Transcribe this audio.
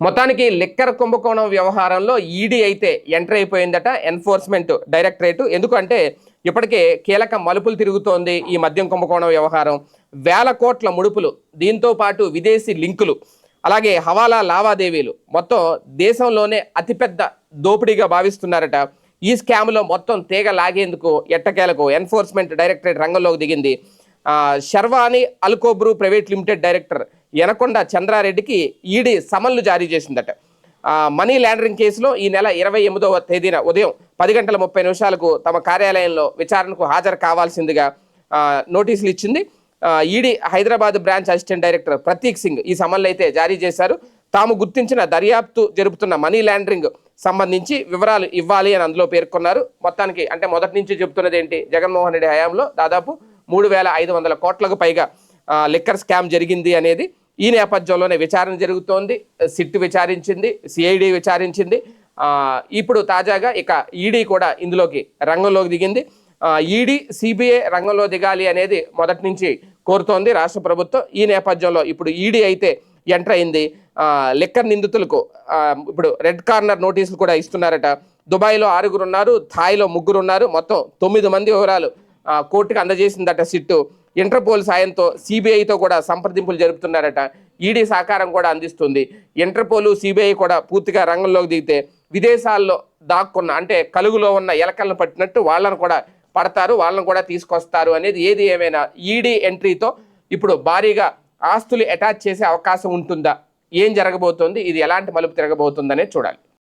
మొత్తానికి లిక్కర్ కుంభకోణం వ్యవహారంలో ఈడీ అయితే ఎంటర్ అయిపోయిందట ఎన్ఫోర్స్మెంట్ డైరెక్టరేట్. ఎందుకంటే ఇప్పటికే కీలక మలుపులు తిరుగుతోంది ఈ మద్యం కుంభకోణం వ్యవహారం. వేల కోట్ల ముడుపులు దీంతో పాటు విదేశీ లింకులు అలాగే హవాలా లావాదేవీలు. మొత్తం దేశంలోనే అతిపెద్ద దోపిడీగా భావిస్తున్నారట. ఈ స్కామ్లో మొత్తం తీగ లాగేందుకు ఎట్టకేలకు ఎన్ఫోర్స్మెంట్ డైరెక్టరేట్ రంగంలోకి దిగింది. ఆ, Alcobrew private limited director Yanakonda చంద్రారెడ్డికి ED సమన్లు జారీ చేసిందట. మనీ లాండరింగ్ కేసులో ఈ నెల ఇరవై ఎనిమిదవ తేదీన ఉదయం పది గంటల ముప్పై నిమిషాలకు తమ కార్యాలయంలో విచారణకు హాజరు కావాల్సిందిగా నోటీసులు ఇచ్చింది. ED Hyderabad branch assistant director Prateek Singh ఈ సమన్లు అయితే జారీ చేశారు. తాము గుర్తించిన దర్యాప్తు జరుపుతున్న మనీ లాండరింగ్ సంబంధించి వివరాలు ఇవ్వాలి అని అందులో పేర్కొన్నారు. మొత్తానికి అంటే మొదటి నుంచి చెబుతున్నది ఏంటి జగన్మోహన్ రెడ్డి హయాంలో దాదాపు మూడు వేల ఐదు వందల కోట్లకు పైగా లిక్కర్ స్కామ్ జరిగింది అనేది ఈ నేపథ్యంలోనే విచారణ జరుగుతోంది. సిట్ విచారించింది సిఐడి విచారించింది. ఇప్పుడు తాజాగా ఇక ఈడీ కూడా ఇందులోకి రంగంలోకి దిగింది. ఈడీ సిబిఐ రంగంలో దిగాలి అనేది మొదటి నుంచి కోరుతోంది రాష్ట్ర ప్రభుత్వం. ఈ నేపథ్యంలో ఇప్పుడు ఈడీ అయితే ఎంటర్ అయింది. లిక్కర్ నిందితులకు ఇప్పుడు రెడ్ కార్నర్ నోటీసులు కూడా ఇస్తున్నారట. దుబాయ్లో ఆరుగురు ఉన్నారు థాయ్లో ముగ్గురు ఉన్నారు. మొత్తం తొమ్మిది మంది వివరాలు కోర్టుకు అందజేసిందట సిట్టు. ఇంటర్పోల్ సాయంతో సిబిఐతో కూడా సంప్రదింపులు జరుపుతున్నారట. ఈడీ సహకారం కూడా అందిస్తుంది. ఇంటర్పోల్ సిబిఐ కూడా పూర్తిగా రంగంలోకి దిగితే విదేశాల్లో దాక్కున్న అంటే కలుగులో ఉన్న ఎలకలను పట్టినట్టు వాళ్ళను కూడా పడతారు వాళ్ళను కూడా తీసుకొస్తారు అనేది ఏది ఏమైనా ఈడీ ఎంట్రీతో ఇప్పుడు భారీగా ఆస్తులు అటాచ్ చేసే అవకాశం ఉంటుందా? ఏం జరగబోతోంది? ఇది ఎలాంటి మలుపు తిరగబోతుందనే చూడాలి.